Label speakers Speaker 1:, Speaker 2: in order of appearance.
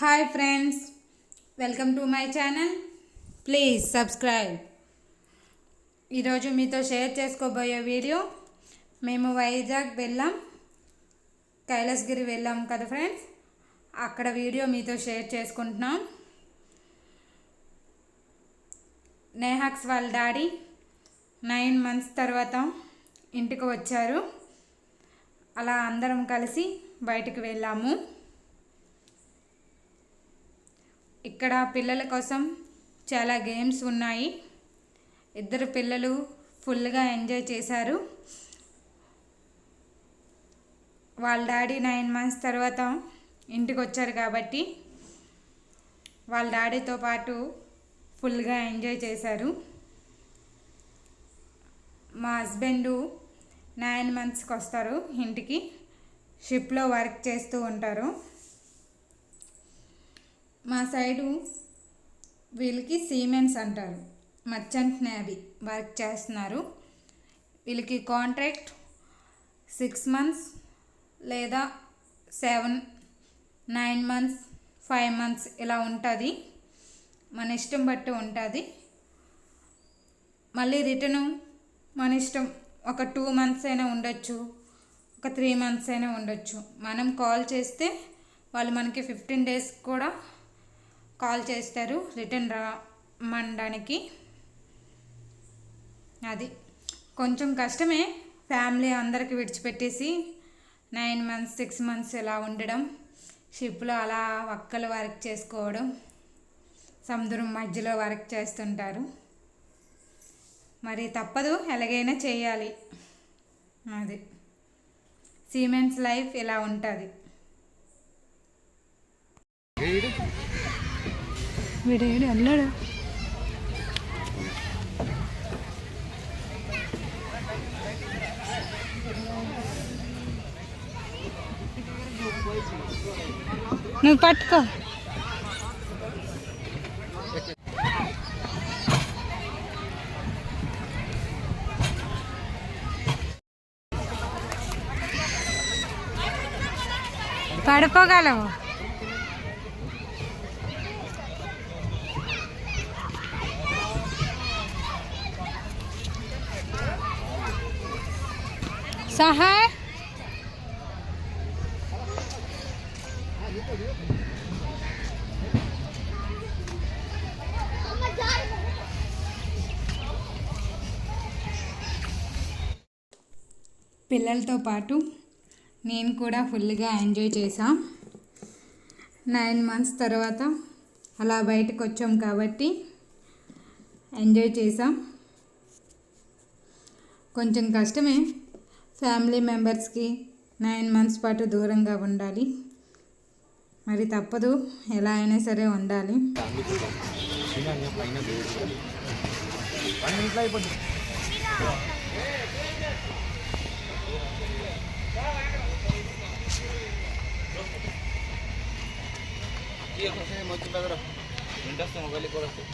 Speaker 1: Hi friends welcome to my channel please subscribe ఈరోజు మీతో share చేసుకోబోయే వీడియో మేము వైజాగ్ వెళ్ళాం. కైలాసగిరి వెళ్ళాం కదా ఫ్రెండ్స్ అక్కడ వీడియో మీతో షేర్ చేసుకుంటున్నాం. నేహాక్స్ వాళ్ళ డాడీ నైన్ మంత్స్ తర్వాత ఇంటికి వచ్చారు. అలా అందరం కలిసి బయటికి వెళ్ళాము. ఇక్కడ పిల్లల కోసం చాలా గేమ్స్ ఉన్నాయి. ఇద్దరు పిల్లలు ఫుల్గా ఎంజాయ్ చేశారు. వాళ్ళ డాడీ నైన్ మంత్స్ తర్వాత ఇంటికి వచ్చారు కాబట్టి వాళ్ళ డాడీతో పాటు ఫుల్గా ఎంజాయ్ చేశారు. మా హస్బెండు నైన్ మంత్స్కి వస్తారు ఇంటికి. షిప్లో వర్క్ చేస్తూ ఉంటారు. మా సైడు వీళ్ళకి సీమెన్స్ అంటారు. మర్చెంట్ నేవీ వర్క్ చేస్తున్నారు. వీళ్ళకి కాంట్రాక్ట్ సిక్స్ మంత్స్ లేదా seven nine months five months ఇలా ఉంటుంది. మన ఇష్టం బట్టి ఉంటుంది. మళ్ళీ రిటర్ను మన ఇష్టం ఒక టూ మంత్స్ అయినా ఉండొచ్చు ఒక త్రీ మంత్స్ అయినా ఉండొచ్చు. మనం కాల్ చేస్తే వాళ్ళు మనకి ఫిఫ్టీన్ డేస్ కూడా కాల్ చేస్తారు రిటర్న్ రమ్మనడానికి అది. కొంచెం కష్టమే ఫ్యామిలీ అందరికి విడిచిపెట్టేసి నైన్ మంత్స్ సిక్స్ మంత్స్ ఇలా ఉండడం షిప్లో అలా ఒక్కలు వర్క్ చేసుకోవడం సముద్రం మధ్యలో వర్క్ చేస్తుంటారు. మరి తప్పదు ఎలాగైనా చేయాలి. అది. సిమెంట్స్ లైఫ్ ఇలా ఉంటుంది.
Speaker 2: వీడేడు అన్నాడు. నువ్వు పట్టుకో. పడుకోగలవు. సహాయ్
Speaker 1: పిల్లలతో పాటు నేను కూడా ఫుల్గా ఎంజాయ్ చేసాం నైన్ మంత్స్ తర్వాత అలా బయటకు వచ్చాం కాబట్టి ఎంజాయ్ చేసాం కొంచెం కష్టమే ఫ్యామిలీ మెంబర్స్కి నైన్ మంత్స్ పాటు దూరంగా ఉండాలి. మరి తప్పదు ఎలా అయినా సరే ఉండాలి.
Speaker 3: మొత్తం ఇంట్రెస్ట్ మొబైల్ కూడా వస్తాయి.